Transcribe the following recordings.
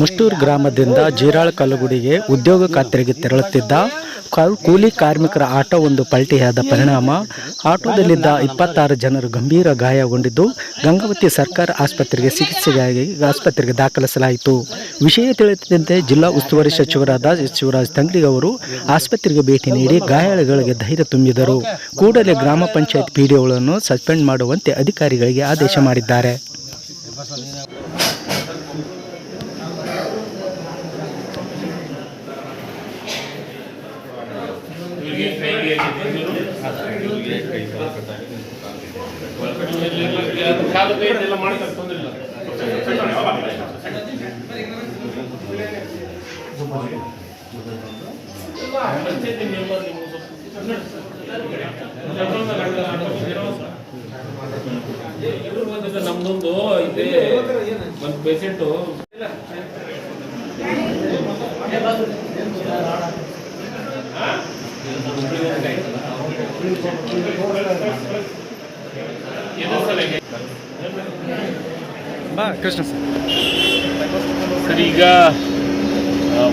ಮುಷ್ಟೂರು ಗ್ರಾಮದಿಂದ ಜೀರಾಳ ಕಲ್ಲುಗುಡಿಗೆ ಉದ್ಯೋಗ ಖಾತ್ರಿಗೆ ತೆರಳುತ್ತಿದ್ದ ಕೂಲಿ ಕಾರ್ಮಿಕರ ಆಟೋ ಒಂದು ಪಲ್ಟಿಯಾದ ಪರಿಣಾಮ. ಆಟೋದಲ್ಲಿದ್ದ ಇಪ್ಪತ್ತಾರು ಜನರು ಗಂಭೀರ ಗಾಯಗೊಂಡಿದ್ದು, ಗಂಗಾವತಿ ಸರ್ಕಾರ ಆಸ್ಪತ್ರೆಗೆ ಚಿಕಿತ್ಸೆಗಾಗಿ ಆಸ್ಪತ್ರೆಗೆ ದಾಖಲಿಸಲಾಯಿತು. ವಿಷಯ ತಿಳಿದಂತೆ ಜಿಲ್ಲಾ ಉಸ್ತುವಾರಿ ಸಚಿವರಾದ ಶಿವರಾಜ್ ತಂಗಡಿ ಅವರು ಆಸ್ಪತ್ರೆಗೆ ಭೇಟಿ ನೀಡಿ ಗಾಯಾಳುಗಳಿಗೆ ಧೈರ್ಯ ತುಂಬಿದರು. ಕೂಡಲೇ ಗ್ರಾಮ ಪಂಚಾಯತ್ ಪಿಡಿಒಗಳನ್ನು ಸಸ್ಪೆಂಡ್ ಮಾಡುವಂತೆ ಅಧಿಕಾರಿಗಳಿಗೆ ಆದೇಶ ಮಾಡಿದ್ದಾರೆ. ನಮ್ದೊಂದು ಇದೆ ಒಂದು ಪೇಷಂಟು ಸಲಹೆ ಬಾ ಕೃಷ್ಣ ಸರ್. ಸರ್ ಈಗ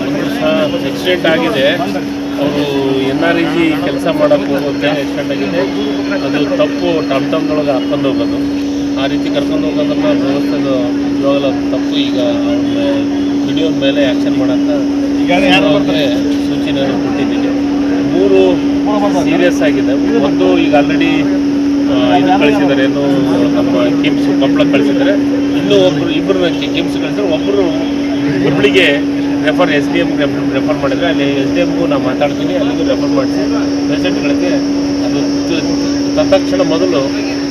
ಒಂದು ಸಹ ಆಕ್ಸಿಡೆಂಟ್ ಆಗಿದೆ. ಅವರು ಎನ್ ಆರ್ ಇ ಜಿ ಕೆಲಸ ಮಾಡೋಕ್ಕೆ ಹೋಗುತ್ತೆ ಆಕ್ಸಿಡೆಂಟ್ ಆಗಿದೆ. ಅದು ತಪ್ಪು ಟಮ್ ಟಮ್ದೊಳಗೆ ಹಾಕೊಂಡು ಹೋಗೋದು. ಆ ರೀತಿ ಕರ್ಕೊಂಡು ಹೋಗೋದನ್ನ ವ್ಯವಸ್ಥೆ ಇವಾಗಲ್ಲ ತಪ್ಪು. ಈಗ ಅವ್ರ ವಿಡಿಯೋ ಮೇಲೆ ಆ್ಯಕ್ಷನ್ ಮಾಡೋಕ್ಕೆ ಕೊಟ್ಟಿದ್ದೀನಿ ಮೂರು ಸೀರಿಯಸ್ ಆಗಿದೆ. ಒಂದು ಈಗ ಆಲ್ರೆಡಿ ಇದು ಕಳಿಸಿದ್ದಾರೆ. ಏನು ನಮ್ಮ ಕಿಮ್ಸ್ ಕೊಪ್ಪಳ ಕಳಿಸಿದ್ದಾರೆ. ಇನ್ನೂ ಒಬ್ಬರು ಇಬ್ಬರು ಕಿಮ್ಸ್ ಕಳಿಸಿದ್ರೆ ಒಬ್ಬರು ಹುಬ್ಳಿಗೆ ರೆಫರ್ ಎಸ್ ಡಿ ಎಮ್ಗೆ ರೆಫರ್ ಮಾಡಿದರೆ ಅಲ್ಲಿ ಎಸ್ ಡಿ ಎಮ್ಗೂ ನಾನು ಮಾತಾಡ್ತೀನಿ ಅಲ್ಲಿಗೂ ರೆಫರ್ ಮಾಡಿಸಿ ಪೇಷಂಟ್ಗಳಿಗೆ ಅದು ತತ್ಕ್ಷಣ ಮೊದಲು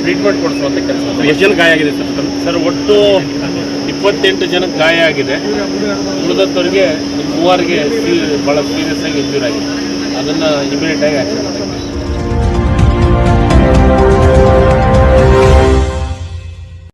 ಟ್ರೀಟ್ಮೆಂಟ್ ಕೊಡಿಸುವಂಥ ಕೆಲಸ. ಎಷ್ಟು ಜನ ಗಾಯ ಆಗಿದೆ ಸರ್. ಸರ್ ಒಟ್ಟು ಇಪ್ಪತ್ತೆಂಟು ಜನಕ್ಕೆ ಗಾಯ ಆಗಿದೆ. ಉಳಿದತ್ತವರಿಗೆ ಒಂದು ಮೂವರಿಗೆ ಭಾಳ ಸೀರಿಯಸ್ ಆಗಿ ಇಂಜೂರ್ ಆಗಿದೆ. ಅದನ್ನು ಇಮಿಡಿಯೇಟಾಗಿ ಆ್ಯಕ್ಷನ್ ಮಾಡಬೇಕು